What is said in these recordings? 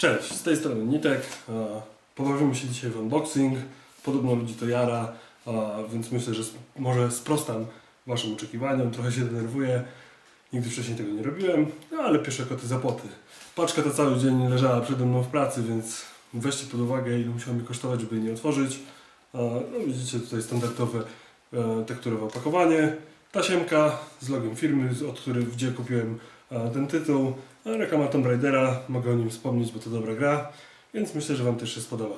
Cześć, z tej strony Nitek. E, Pobawimy się dzisiaj w unboxing. Podobno ludzi to jara, e, więc myślę, że może sprostam Waszym oczekiwaniom. Trochę się denerwuję. Nigdy wcześniej tego nie robiłem, no ale pierwsze koty za płoty. Paczka ta cały dzień leżała przede mną w pracy, więc weźcie pod uwagę, ile musiało mi kosztować, żeby jej nie otworzyć. E, No widzicie tutaj standardowe tekturowe opakowanie. Tasiemka z logiem firmy, od której gdzie kupiłem ten tytuł. A Reklama Tomb Raidera, mogę o nim wspomnieć, bo to dobra gra, więc myślę, że Wam też się spodoba.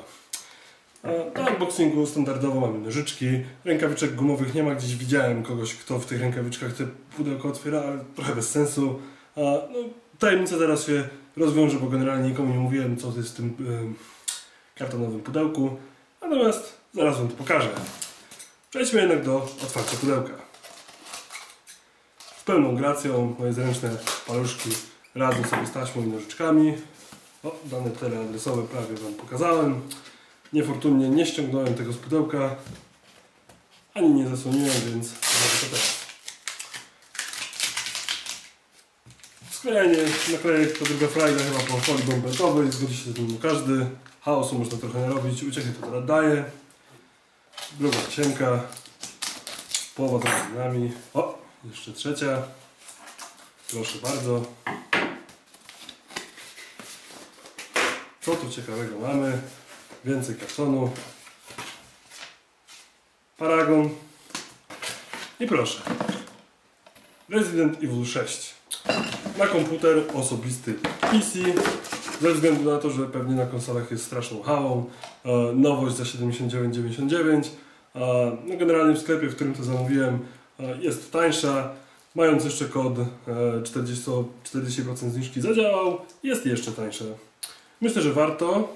Na unboxingu standardowo mamy nożyczki, rękawiczek gumowych nie ma, gdzieś widziałem kogoś, kto w tych rękawiczkach te pudełko otwiera, ale trochę bez sensu. A, no, tajemnica zaraz się rozwiąże, bo generalnie nikomu nie mówiłem, co jest w tym kartonowym pudełku. Natomiast zaraz Wam to pokażę. Przejdźmy jednak do otwarcia pudełka. Z pełną gracją moje zręczne paluszki radzą sobie z taśmą i nożyczkami. O, dane teleadresowe prawie Wam pokazałem. Niefortunnie nie ściągnąłem tego z pudełka, ani nie zasłoniłem, więc zrobię to teraz. Sklejenie naklejek to druga frajda chyba po folii bombertowej, zgodzi się z tym każdy. Chaosu można trochę narobić, uciechy to teraz daje. Druga cienka. Połowa przed nami. O, jeszcze trzecia. Proszę bardzo. Co tu ciekawego mamy? Więcej kartonu. Paragon. I proszę. Resident Evil 6. Na komputer osobisty PC. Ze względu na to, że pewnie na konsolach jest straszną hałą. E, nowość za 79,99. E, no generalnie w sklepie, w którym to zamówiłem, e, jest tańsza. Mając jeszcze kod e, 40, 40% zniżki zadziałał, jest jeszcze tańsze. Myślę, że warto.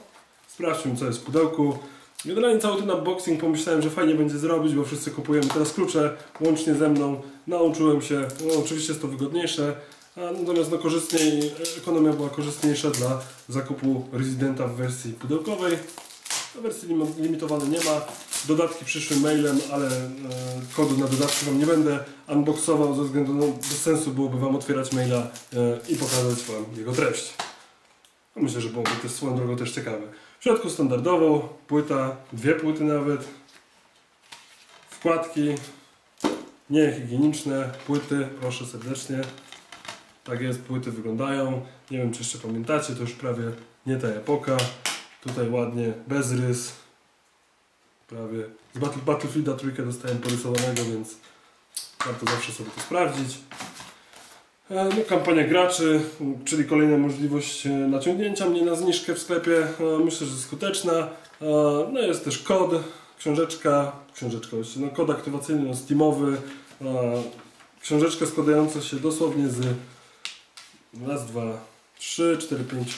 Sprawdźmy, co jest w pudełku. Generalnie cały ten unboxing pomyślałem, że fajnie będzie zrobić, bo wszyscy kupujemy teraz klucze, łącznie ze mną. Nauczyłem się, no oczywiście jest to wygodniejsze, a natomiast no korzystniej, ekonomia była korzystniejsza dla zakupu rezydenta w wersji pudełkowej. W wersji lim- limitowanej nie ma. Dodatki przyszły mailem, ale e, kodu na dodatki Wam nie będę unboxował ze względu bez sensu byłoby Wam otwierać maila e, i pokazać Wam jego treść. Myślę, że byłoby to swoją drogą też ciekawe. W środku standardowo płyta, dwie płyty nawet, wkładki, niehigieniczne płyty, proszę serdecznie. Tak jest, płyty wyglądają. Nie wiem, czy jeszcze pamiętacie, to już prawie nie ta epoka. Tutaj ładnie, bez rys. Prawie z Battle, Battlefielda trójkę dostałem porysowanego, więc warto zawsze sobie to sprawdzić. E, No, kampania graczy, czyli kolejna możliwość e, naciągnięcia mnie na zniżkę w sklepie. E, Myślę, że skuteczna. No jest też kod, książeczka, książeczka no kod aktywacyjny no, Steamowy. Książeczka składająca się dosłownie z raz, dwa, trzy, cztery, pięć,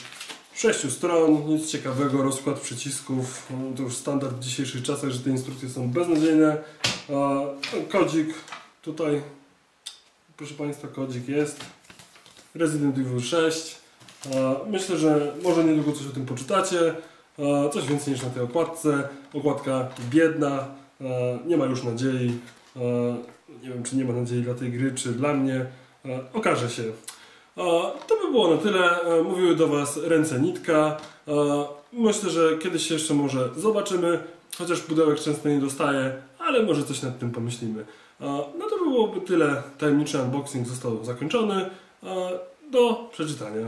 sześciu stron. Nic ciekawego, rozkład przycisków. To już standard w dzisiejszych czasach, że te instrukcje są beznadziejne. No, Kodzik tutaj Proszę Państwa, kodzik jest. Resident Evil 6. E, Myślę, że może niedługo coś o tym poczytacie. E, Coś więcej niż na tej okładce. Okładka biedna. e, Nie ma już nadziei. Nie wiem, czy nie ma nadziei dla tej gry, czy dla mnie. Okaże się. To by było na tyle. Mówiły do Was ręce nitka. Myślę, że kiedyś się jeszcze może zobaczymy. Chociaż pudełek często nie dostaję, ale może coś nad tym pomyślimy. No byłoby tyle. Tajemniczy unboxing został zakończony. Do przeczytania.